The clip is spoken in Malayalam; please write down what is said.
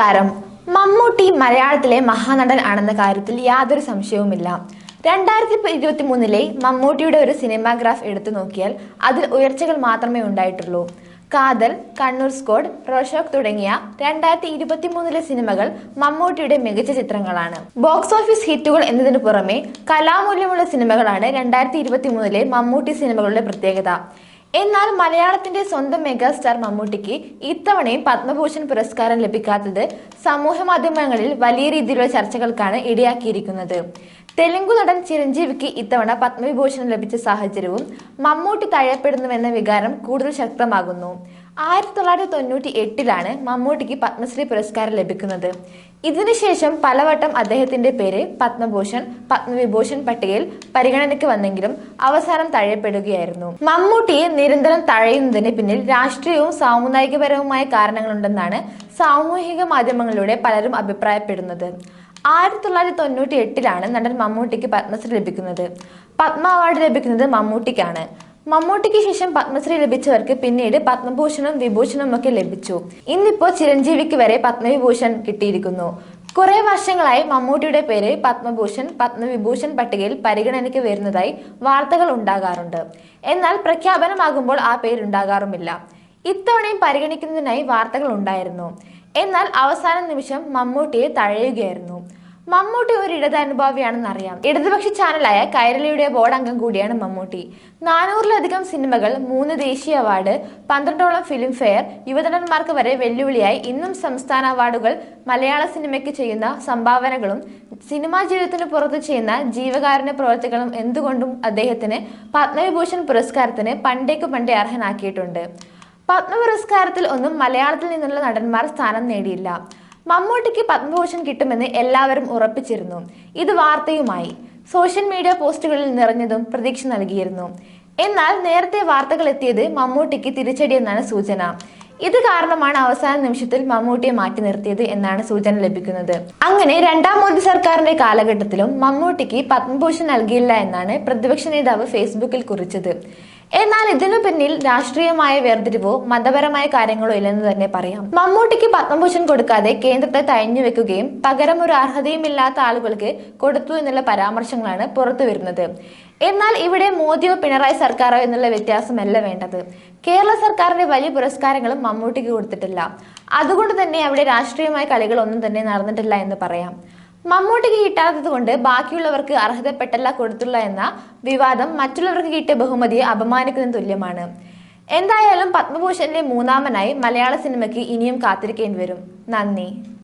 നമസ്കാരം. മമ്മൂട്ടി മലയാളത്തിലെ മഹാനടൻ ആണെന്ന കാര്യത്തിൽ യാതൊരു സംശയവുമില്ല. രണ്ടായിരത്തി ഇരുപത്തി മൂന്നിലെ മമ്മൂട്ടിയുടെ ഒരു സിനിമാഗ്രാഫ് എടുത്തു നോക്കിയാൽ അതിൽ ഉയർച്ചകൾ മാത്രമേ ഉണ്ടായിട്ടുള്ളൂ. കാതൽ കണ്ണൂർ സ്കോഡ് റോഷോക്ക് തുടങ്ങിയ രണ്ടായിരത്തി ഇരുപത്തി മൂന്നിലെ സിനിമകൾ മമ്മൂട്ടിയുടെ മികച്ച ചിത്രങ്ങളാണ്. ബോക്സ് ഓഫീസ് ഹിറ്റുകൾ എന്നതിനു പുറമെ കലാമൂല്യമുള്ള സിനിമകളാണ് രണ്ടായിരത്തി ഇരുപത്തി മൂന്നിലെ മമ്മൂട്ടി സിനിമകളുടെ പ്രത്യേകത. എന്നാൽ മലയാളത്തിന്റെ സ്വന്തം മെഗാസ്റ്റാർ മമ്മൂട്ടിക്ക് ഇത്തവണയും പത്മഭൂഷൺ പുരസ്കാരം ലഭിക്കാത്തത് സമൂഹ മാധ്യമങ്ങളിൽ വലിയ രീതിയിലുള്ള ചർച്ചകൾക്കാണ് ഇടയാക്കിയിരിക്കുന്നത്. തെലുങ്കു നടൻ ചിരഞ്ജീവിക്ക് ഇത്തവണ പത്മവിഭൂഷൺ ലഭിച്ച സാഹചര്യവും മമ്മൂട്ടി തഴയപ്പെടുന്നുവെന്ന വികാരം കൂടുതൽ ശക്തമാകുന്നു. ആയിരത്തി തൊള്ളായിരത്തി തൊണ്ണൂറ്റി എട്ടിലാണ് മമ്മൂട്ടിക്ക് പത്മശ്രീ പുരസ്കാരം ലഭിക്കുന്നത്. ഇതിനുശേഷം പലവട്ടം അദ്ദേഹത്തിന്റെ പേര് പത്മഭൂഷൺ പത്മവിഭൂഷൺ പട്ടികയിൽ പരിഗണനയ്ക്ക് വന്നെങ്കിലും അവസാനം തഴയപ്പെടുകയായിരുന്നു. മമ്മൂട്ടിയെ നിരന്തരം തഴയുന്നതിന് പിന്നിൽ രാഷ്ട്രീയവും സാമുദായികപരവുമായ കാരണങ്ങളുണ്ടെന്നാണ് സാമൂഹിക മാധ്യമങ്ങളിലൂടെ പലരും അഭിപ്രായപ്പെടുന്നത്. ആയിരത്തി തൊള്ളായിരത്തി തൊണ്ണൂറ്റി എട്ടിലാണ് നടൻ മമ്മൂട്ടിക്ക് പത്മശ്രീ ലഭിക്കുന്നത്. പത്മ അവാർഡ് ലഭിക്കുന്നത് മമ്മൂട്ടിക്കാണ്. മമ്മൂട്ടിക്ക് ശേഷം പത്മശ്രീ ലഭിച്ചവർക്ക് പിന്നീട് പത്മഭൂഷണും വിഭൂഷണും ഒക്കെ ലഭിച്ചു. ഇന്നിപ്പോ ചിരഞ്ജീവിക്ക് വരെ പത്മവിഭൂഷൺ കിട്ടിയിരിക്കുന്നു. കുറെ വർഷങ്ങളായി മമ്മൂട്ടിയുടെ പേര് പത്മഭൂഷൺ പത്മവിഭൂഷൺ പട്ടികയിൽ പരിഗണനയ്ക്ക് വരുന്നതായി വാർത്തകൾ ഉണ്ടാകാറുണ്ട്. എന്നാൽ പ്രഖ്യാപനമാകുമ്പോൾ ആ പേരുണ്ടാകാറുമില്ല ഇത്തവണയും പരിഗണിക്കുന്നതിനായി വാർത്തകൾ ഉണ്ടായിരുന്നു. എന്നാൽ അവസാന നിമിഷം മമ്മൂട്ടിയെ തഴയുകയായിരുന്നു. മമ്മൂട്ടി ഒരു ഇടതനുഭാവിയാണെന്ന് അറിയാം ഇടതുപക്ഷ ചാനലായ കൈരളിയുടെ ബോർഡ് അംഗം കൂടിയാണ് മമ്മൂട്ടി. നാനൂറിലധികം സിനിമകൾ മൂന്ന് ദേശീയ അവാർഡ് പന്ത്രണ്ടോളം ഫിലിം ഫെയർ യുവതനന്മാർക്ക് വരെ വെല്ലുവിളിയായി ഇന്നും സംസ്ഥാന അവാർഡുകൾ മലയാള സിനിമയ്ക്ക് ചെയ്യുന്ന സംഭാവനകളും സിനിമാ ജീവിതത്തിന് പുറത്ത് ചെയ്യുന്ന ജീവകാരുണ്യ പ്രവർത്തികളും എന്തുകൊണ്ടും അദ്ദേഹത്തിന് പത്മവിഭൂഷൺ പുരസ്കാരത്തിന് പണ്ടേക്ക് പണ്ടേ അർഹനാക്കിയിട്ടുണ്ട്. പത്മ പുരസ്കാരത്തിൽ ഒന്നും മലയാളത്തിൽ നിന്നുള്ള നടന്മാർ സ്ഥാനം നേടിയില്ല. മമ്മൂട്ടിക്ക് പത്മഭൂഷൺ കിട്ടുമെന്ന് എല്ലാവരും ഉറപ്പിച്ചിരുന്നു. ഇത് വാർത്തയുമായി. സോഷ്യൽ മീഡിയ പോസ്റ്റുകളിൽ നിറഞ്ഞതും പ്രതീക്ഷ നൽകിയിരുന്നു. എന്നാൽ നേരത്തെ വാർത്തകൾ എത്തിയത് മമ്മൂട്ടിക്ക് തിരിച്ചടിയെന്നാണ് സൂചന. ഇത് കാരണമാണ് അവസാന നിമിഷത്തിൽ മമ്മൂട്ടിയെ മാറ്റി നിർത്തിയത് എന്നാണ് സൂചന ലഭിക്കുന്നത്. അങ്ങനെ രണ്ടാം മോദി സർക്കാരിന്റെ കാലഘട്ടത്തിലും മമ്മൂട്ടിക്ക് പത്മഭൂഷൺ നൽകിയില്ല എന്നാണ് പ്രതിപക്ഷ നേതാവ് ഫേസ്ബുക്കിൽ കുറിച്ചത്. എന്നാൽ ഇതിനു പിന്നിൽ രാഷ്ട്രീയമായ വേർതിരിവോ മതപരമായ കാര്യങ്ങളോ ഇല്ലെന്ന് തന്നെ പറയാം. മമ്മൂട്ടിക്ക് പത്മഭൂഷൺ കൊടുക്കാതെ കേന്ദ്രത്തെ തഴഞ്ഞു വെക്കുകയും പകരം ഒരു അർഹതയും ഇല്ലാത്ത ആളുകൾക്ക് കൊടുത്തു എന്നുള്ള പരാമർശങ്ങളാണ് പുറത്തു വരുന്നത്. എന്നാൽ ഇവിടെ മോദിയോ പിണറായി സർക്കാരോ എന്നുള്ള വ്യത്യാസമല്ല വേണ്ടത്. കേരള സർക്കാരിന്റെ വലിയ പുരസ്കാരങ്ങളും മമ്മൂട്ടിക്ക് കൊടുത്തിട്ടില്ല. അതുകൊണ്ട് തന്നെ അവിടെ രാഷ്ട്രീയമായ കളികളൊന്നും തന്നെ നടന്നിട്ടില്ല എന്ന് പറയാം. മമ്മൂട്ടിക്ക് കിട്ടാത്തത് കൊണ്ട് ബാക്കിയുള്ളവർക്ക് അർഹതപ്പെട്ടല്ല കൊടുത്തുള്ള എന്ന വിവാദം മറ്റുള്ളവർക്ക് കിട്ടിയ ബഹുമതിയെ അപമാനിക്കുന്നതിന് തുല്യമാണ്. എന്തായാലും പത്മഭൂഷണിലെ മൂന്നാമനായി മലയാള സിനിമയ്ക്ക് ഇനിയും കാത്തിരിക്കേണ്ടി വരും. നന്ദി.